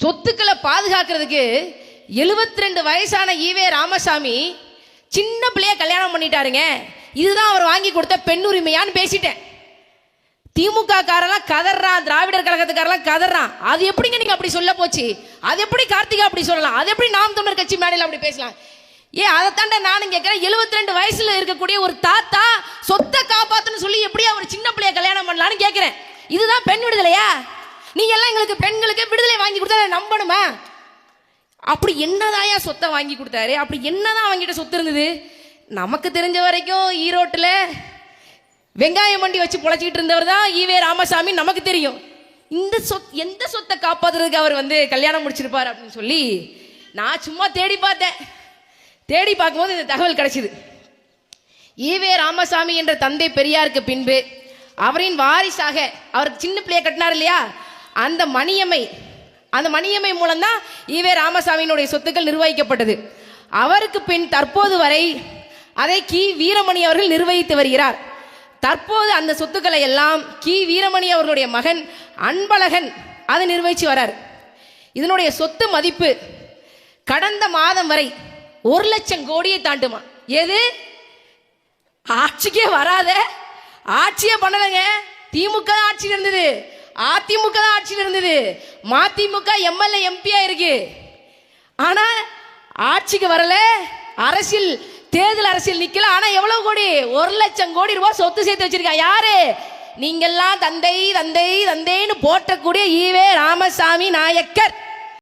சொத்துக்களை பாதுகாக்கிறதுக்கு 72 ரெண்டு வயசான ஈவே ராமசாமி சின்ன பிள்ளைய கல்யாணம் பண்ணிட்டாருங்க. இதுதான் அவர் வாங்கி கொடுத்த பெண்ணுரிமையான்னு பேசிட்டேன். திமுக காரெல்லாம் கதறான் திராவிடர் கழகத்துக்காரெல்லாம் கதறான். அது எப்படிங்க நீங்க அப்படி சொல்ல போச்சு? அது எப்படி கார்த்திகா அப்படி சொல்லலாம்? அது எப்படி நாம் தமிழர் கட்சி மேடையில் அப்படி பேசலாம்? ஏ அதைத்தாண்ட நானும் கேட்கிறேன். 72 ரெண்டு வயசுல இருக்கக்கூடிய ஒரு தாத்தா சொத்தை காப்பாத்துன்னு சொல்லி எப்படி அவர் சின்ன பிள்ளைய கல்யாணம் பண்ணலான்னு கேட்கிறேன். இதுதான் பெண் விடுதலையா? நீ எல்லாம் எங்களுக்கு பெண்களுக்கு விடுதலை வாங்கி கொடுத்தா நம்பணுமா? அப்படி என்னதாயா சொத்தை வாங்கி கொடுத்தாரு? அப்படி என்னதான் வாங்கிட்ட சொத்து இருந்தது? நமக்கு தெரிஞ்ச வரைக்கும் ஈரோட்டில் வெங்காயம் வண்டி வச்சு பொழைச்சிக்கிட்டு இருந்தவர் தான் ஈவே ராமசாமி நமக்கு தெரியும். இந்த சொத் எந்த சொத்தை காப்பாத்துறதுக்கு அவர் வந்து கல்யாணம் முடிச்சிருப்பார் அப்படின்னு சொல்லி நான் சும்மா தேடி பார்த்தேன். தேடி பார்க்கும்போது இந்த தகவல் கிடைச்சிது. ஈவே ராமசாமி என்ற தந்தை பெரியாருக்கு பின்பு அவரின் வாரிசாக அவர் சின்ன பிள்ளைய கட்டினார் இல்லையா? அந்த மணியம்மை அந்த மணியம்மை மூலம்தான் ஈவே ராமசாமியினுடைய சொத்துக்கள் நிர்வகிக்கப்பட்டது. அவருக்கு பின் தற்போது வரை அதை கி. வீரமணி அவர்கள் நிர்வகித்து வருகிறார். தற்போது அந்த சொத்துக்களை எல்லாம் கி. வீரமணி அவர்களுடைய மகன் அன்பழகன் அதை நிர்வகித்து வரார். இதனுடைய சொத்து மதிப்பு கடந்த மாதம் வரை ஒரு லட்சம் கோடியை தாண்டுமா. எது? ஆட்சிக்கே வராத. ஆட்சியே பண்ணலைங்க. திமுக ஆட்சி ஆட்சியில் இருந்தது. அதிமுக தான் ஆட்சியில் இருந்தது. மதிமுக எம்எல்ஏ எம்பியா இருக்கு ஆனா ஆட்சிக்கு வரல. அரசியல் தேர்தல் அரசியல் நிக்கல. ஆனா எவ்வளவு கோடி? ஒரு லட்சம் கோடி ரூபாய் சொத்து சேர்த்து வச்சிருக்கா. யாரு? நீங்கெல்லாம் தந்தை தந்தை தந்தைன்னு போட்டக்கூடிய ஈவே ராமசாமி நாயக்கர்.